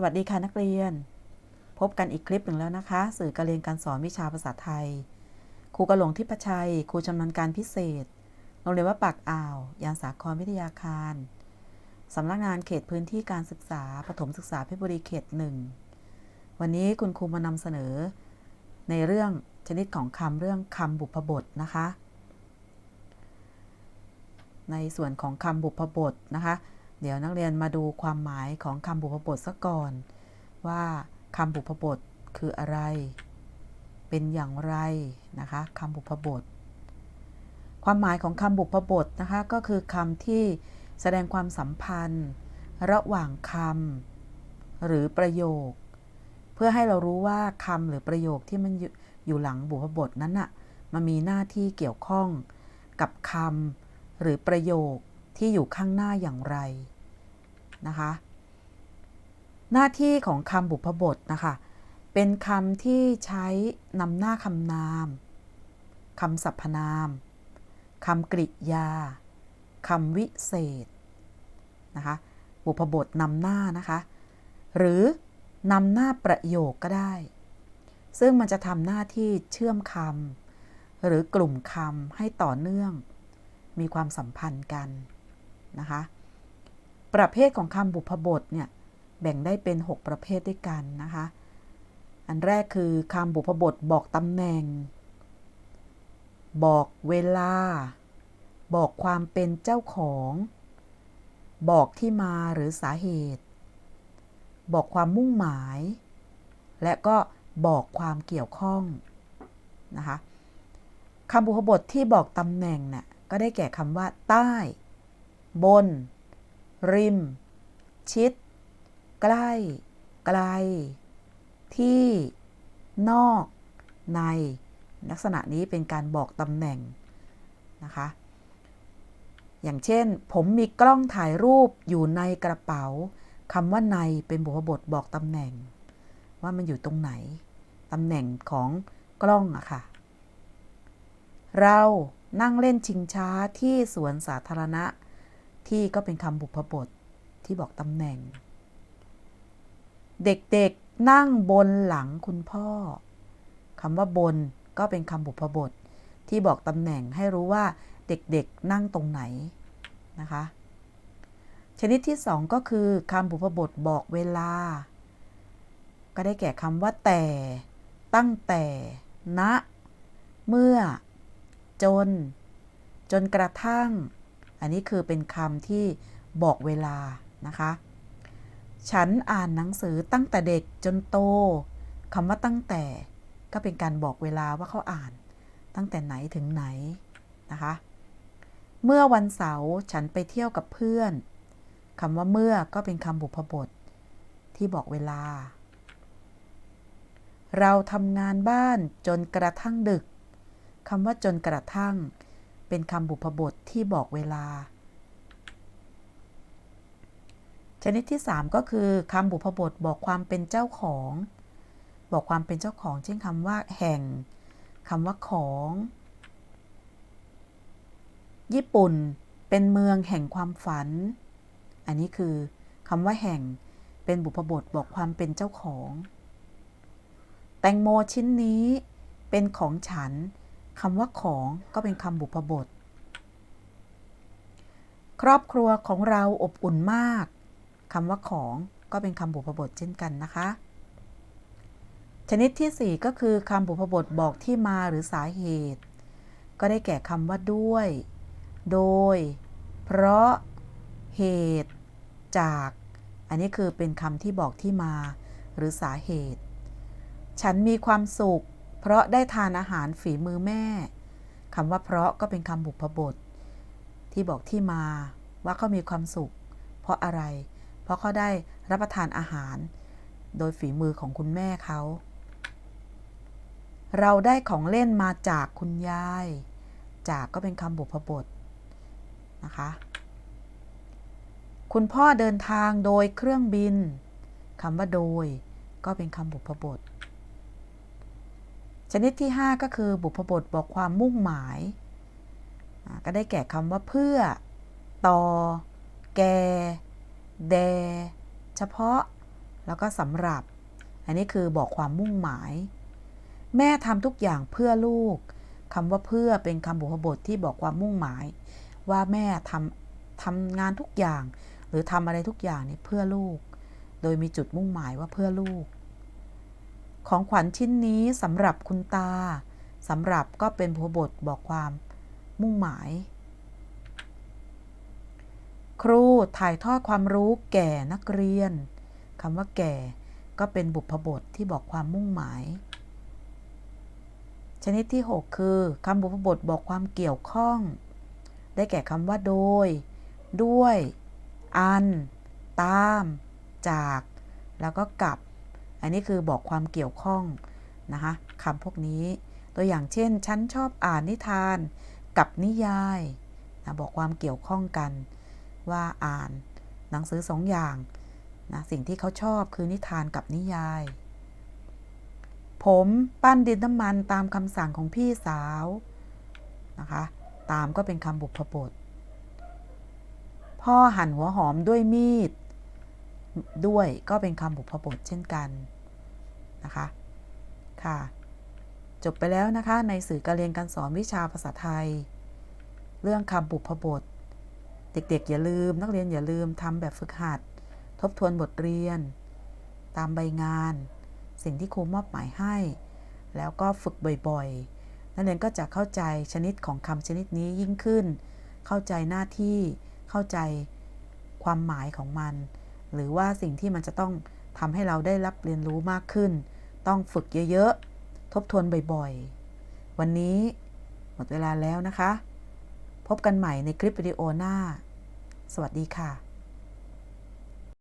สวัสดีค่ะนักเรียน พบกันอีกคลิปหนึ่งแล้วนะคะ สื่อการเรียนการสอนวิชาภาษาไทย ครูกระหลงทิพชัย ครูชำนาญการพิเศษ โรงเรียนวัดปากอ่าว ยานสาครวิทยาคารสำนักงานเขตพื้นที่การศึกษาปฐมศึกษาเพชรบุรีเขตหนึ่ง วันนี้คุณครูมานำเสนอ ในเรื่องชนิดของคำเรื่องคำบุพบทนะคะ ในส่วนของคำบุพบทนะคะ เดี๋ยวนักเรียนมาดูความหมายของคำบุพบทซะก่อน ว่าคำบุพบทคืออะไร เป็นอย่างไรนะคะคำบุพบท ความหมายของคำบุพบทนะคะก็คือคำที่แสดงความสัมพันธ์ ระหว่างคำหรือประโยค เพื่อให้เรารู้ว่าคำหรือประโยคที่มันอยู่อยู่หลังบุพบทนั้นน่ะมันมีหน้าที่เกี่ยวข้องกับคำหรือประโยคที่อยู่ข้างหน้าอย่างไร นะคะ หน้าที่ของคำบุพบทนะคะ เป็นคำที่ใช้นำหน้าคำนามคำสรรพนามคำกริยาคำวิเศษนะคะ บุพบทนำหน้านะคะ หรือนำหน้าประโยคก็ได้ ซึ่งมันจะทำหน้าที่เชื่อมคำหรือกลุ่มคำให้ต่อเนื่อง มีความสัมพันธ์กันนะคะ ประเภทของคำบุพบทเนี่ยแบ่งได้เป็น 6 ประเภทด้วยกันนะคะ อันแรกคือคำบุพบทบอกตำแหน่ง บอกเวลา บอกความเป็นเจ้าของ บอกที่มาหรือสาเหตุ บอกความมุ่งหมาย และก็บอกความเกี่ยวข้องนะคะคำบุพบทที่บอกตำแหน่งเนี่ยก็ได้แก่คำว่า ใต้ บน ริม ชิด ใกล้ ไกล ที่ นอก ใน ลักษณะนี้เป็นการบอกตำแหน่งนะคะ อย่างเช่น ผมมีกล้องถ่ายรูปอยู่ในกระเป๋าคำว่าในเป็นบุพบทบอกตำแหน่ง ว่ามันอยู่ตรงไหนตำแหน่งของกล้องอะค่ะ เรานั่งเล่นชิงช้าที่สวนสาธารณะ ที่ก็เป็นคำบุพบทที่บอกตำแหน่ง เด็กๆนั่งบนหลังคุณพ่อคำว่าบนก็เป็นคำบุพบทที่บอกตำแหน่งให้รู้ว่าเด็กๆนั่งตรงไหนนะคะ ชนิดที่สองก็คือคำบุพบทบอกเวลา ก็ได้แก่คำว่าแต่ ตั้งแต่ ณ เมื่อ จน จนกระทั่ง อันนี้คือเป็นคำที่บอกเวลานะคะ ฉันอ่านหนังสือตั้งแต่เด็กจนโตคำว่าตั้งแต่ก็เป็นการบอกเวลาว่าเขาอ่าน ตั้งแต่ไหนถึงไหนนะคะ เมื่อวันเสาร์ฉันไปเที่ยวกับเพื่อนคำว่าเมื่อก็เป็นคำบุพบท ที่บอกเวลา เราทำงานบ้านจนกระทั่งดึกคำว่าจนกระทั่ง เป็นคำบุพบทที่บอกเวลา ชนิดที่ 3 ก็คือคำบุพบทบอกความเป็นเจ้าของ บอกความเป็นเจ้าของ เช่นคำว่า แห่งคำว่าของ ญี่ปุ่นเป็นเมืองแห่งความฝัน อันนี้คือคำว่าแห่งเป็นบุพบทบอกความเป็นเจ้าของ แตงโมชิ้นนี้เป็นของฉัน คำว่าของก็เป็นคำบุพบท ครอบครัวของเราอบอุ่นมากคำว่าของก็เป็นคำบุพบทเช่นกันนะคะ ชนิดที่ 4 ก็คือคำบุพบทบอกที่มาหรือสาเหตุ ก็ได้แก่คำว่าด้วย โดย เพราะ เหตุ จาก อันนี้คือเป็นคำที่บอกที่มาหรือสาเหตุ ฉันมีความสุข เพราะได้ทานอาหารฝีมือแม่คำว่าเพราะก็เป็นคำบุพบท ที่บอกที่มาว่าเขามีความสุข เพราะอะไร เพราะเขาได้รับประทานอาหาร โดยฝีมือของคุณแม่เขา เราได้ของเล่นมาจากคุณยาย จากก็เป็นคำบุพบทนะคะ คุณพ่อเดินทางโดยเครื่องบินคำว่าโดย ก็เป็นคำบุพบท ชนิดที่ 5 ก็คือบุพบทบอกความมุ่งหมาย ก็ได้แก่คำว่าเพื่อ ต่อ แก แด เฉพาะ แล้วก็สำหรับ อันนี้คือบอกความมุ่งหมาย แม่ทำทุกอย่างเพื่อลูกคำว่าเพื่อเป็นคำบุพบทที่บอกความมุ่งหมาย ว่าแม่ทำทำงานทุกอย่าง หรือทำอะไรทุกอย่างนี่เพื่อลูก โดยมีจุดมุ่งหมายว่าเพื่อลูก ของขวัญชิ้นนี้สำหรับคุณตาสำหรับก็เป็นพบทบอกความมุ่งหมาย ครูถ่ายทอดความรู้แก่นักเรียนคำว่าแก่ก็เป็นบุพบทที่บอกความมุ่งหมาย ชนิดที่ 6 คือคำบุพบทบอกความเกี่ยวข้อง ได้แก่คำว่าโดย ด้วย อัน ตาม จาก แล้วก็กับ อันนี้คือบอกความเกี่ยวข้องนะคะคำพวกนี้ ตัวอย่างเช่น ฉันชอบอ่านนิทานกับนิยายนะบอกความเกี่ยวข้องกัน ว่าอ่านหนังสือสองอย่างนะสิ่งที่เขาชอบคือนิทานกับนิยาย ผมปั้นดินน้ำมันตามคำสั่งของพี่สาวนะคะตามก็เป็นคำบุพบท พ่อหั่นหัวหอมด้วยมีด ด้วยก็เป็นคำบุพบทเช่นกันนะคะค่ะ จบไปแล้วนะคะในสื่อการเรียนการสอนวิชาภาษาไทย เรื่องคำบุพบท เด็กๆ อย่าลืม นักเรียนอย่าลืมทำแบบฝึกหัด ทบทวนบทเรียน ตามใบงาน สิ่งที่ครูมอบหมายให้ แล้วก็ฝึกบ่อยๆ นักเรียนก็จะเข้าใจชนิดของคำชนิดนี้ยิ่งขึ้น เข้าใจหน้าที่เข้าใจความหมายของมัน หรือว่าสิ่งที่มันจะต้องทำให้เราได้รับเรียนรู้มากขึ้น ต้องฝึกเยอะๆ ทบทวนบ่อยๆ วันนี้หมดเวลาแล้วนะคะ พบกันใหม่ในคลิปวิดีโอหน้า สวัสดีค่ะ